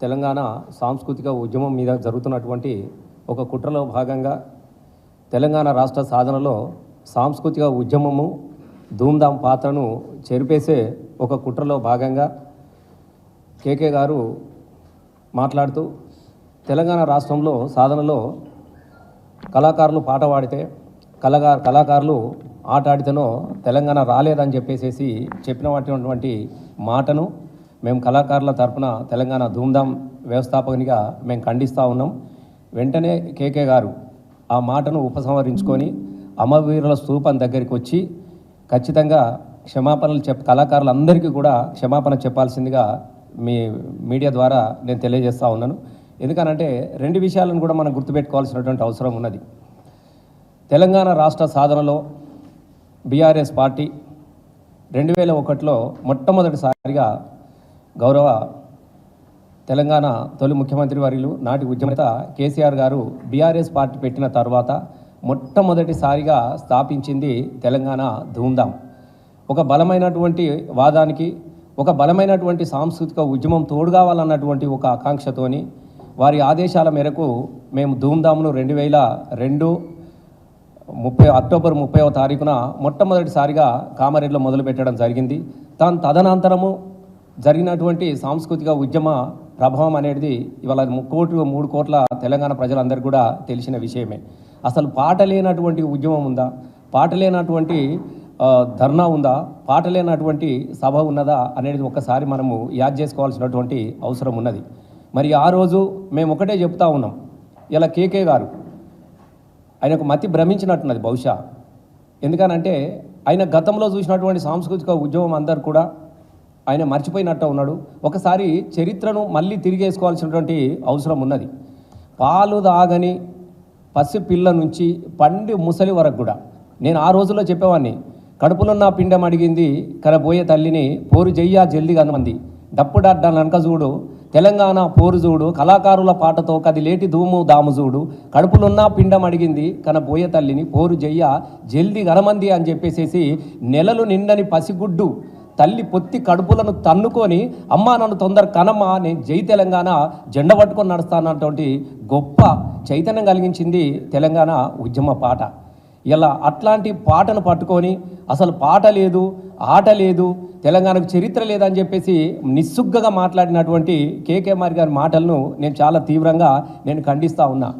తెలంగాణ సాంస్కృతిక ఉద్యమం మీద జరుగుతున్నటువంటి ఒక కుట్రలో భాగంగా తెలంగాణ రాష్ట్ర సాధనలో సాంస్కృతిక ఉద్యమము ధూమ్ధాం పాత్రను చెరిపేసే ఒక కుట్రలో భాగంగా కేకే గారు మాట్లాడుతూ తెలంగాణ రాష్ట్రంలో సాధనలో కళాకారులు పాట పాడితే కళగా కళాకారులు ఆట ఆడితేనో తెలంగాణ రాలేదని చెప్పేసేసి చెప్పినటువంటి మాటను మేము కళాకారుల తరపున తెలంగాణ ధూమ్ధామ్ వ్యవస్థాపకునిగా మేము ఖండిస్తూ ఉన్నాం. వెంటనే కేకే గారు ఆ మాటను ఉపసంహరించుకొని అమరవీరుల స్థూపం దగ్గరికి వచ్చి ఖచ్చితంగా క్షమాపణలు చెప్ కళాకారులందరికీ కూడా క్షమాపణ చెప్పాల్సిందిగా మీ మీడియా ద్వారా నేను తెలియజేస్తూ ఉన్నాను. ఎందుకనంటే రెండు విషయాలను కూడా మనం గుర్తుపెట్టుకోవాల్సినటువంటి అవసరం ఉన్నది. తెలంగాణ రాష్ట్ర సాధనలో బీఆర్ఎస్ పార్టీ రెండు వేల ఒకటిలో మొట్టమొదటిసారిగా గౌరవ తెలంగాణ తొలి ముఖ్యమంత్రి వర్యులు నాటి ఉద్యమత కేసీఆర్ గారు బీఆర్ఎస్ పార్టీ పెట్టిన తర్వాత మొట్టమొదటిసారిగా స్థాపించింది తెలంగాణ ధూమ్ధాం ఒక బలమైనటువంటి వాదానికి ఒక బలమైనటువంటి సాంస్కృతిక ఉద్యమం తోడుగావాలన్నటువంటి ఒక ఆకాంక్షతోని వారి ఆదేశాల మేరకు మేము ధూమ్ధామ్ను రెండు వేల రెండు ముప్పై అక్టోబర్ ముప్పైవ తారీఖున మొట్టమొదటిసారిగా కామారెడ్డిలో మొదలుపెట్టడం జరిగింది. దాని తదనంతరము జరిగినటువంటి సాంస్కృతిక ఉద్యమ ప్రభావం అనేది ఇవాళ ము- కోటి మూడు కోట్ల తెలంగాణ ప్రజలందరికీ కూడా తెలిసిన విషయమే. అసలు పాట లేనటువంటి ఉద్యమం ఉందా? పాట లేనటువంటి ధర్నా ఉందా? పాట లేనటువంటి సభ ఉన్నదా? అనేది ఒకసారి మనము యాద్ చేసుకోవాల్సినటువంటి అవసరం ఉన్నది. మరి ఆ రోజు మేము ఒకటే చెప్తా ఉన్నాం. ఇలా కేకే గారు ఆయనకు మతి భ్రమించినట్టున్నది బహుశా. ఎందుకనంటే ఆయన గతంలో చూసినటువంటి సాంస్కృతిక ఉద్యమం అందరు కూడా ఆయన మర్చిపోయినట్టు ఉన్నాడు. ఒకసారి చరిత్రను మళ్ళీ తిరిగేసుకోవాల్సినటువంటి అవసరం ఉన్నది. పాలు దాగని పసి పిల్ల నుంచి పండి ముసలి వరకు కూడా. నేను ఆ రోజుల్లో చెప్పేవాడిని కడుపులున్న పిండం అడిగింది కరబోయే తల్లిని పోరు జయ్యా జల్ది కనమంది డప్పుడడ్డ ననక చూడు తెలంగాణ పోరు చూడు కళాకారుల పాటతో కది లేటి ధూము దాము చూడు కడుపులున్నా పిండం అడిగింది కన పోయే తల్లిని పోరు జయ్య జల్ది గనమంది అని చెప్పేసేసి నెలలు నిండని పసిగుడ్డు తల్లి పొత్తి కడుపులను తన్నుకొని అమ్మా నన్ను తొందర కనమ్మా నేను జై తెలంగాణ జెండ పట్టుకొని నడుస్తానటువంటి గొప్ప చైతన్యం కలిగించింది తెలంగాణ ఉద్యమ పాట. ఇలా అట్లాంటి పాటను పట్టుకొని అసలు పాట లేదు ఆట లేదు తెలంగాణకు చరిత్ర లేదని చెప్పేసి నిస్సుగ్గగా మాట్లాడినటువంటి కేకే మారి గారి మాటలను నేను చాలా తీవ్రంగా నేను ఖండిస్తూ ఉన్నా.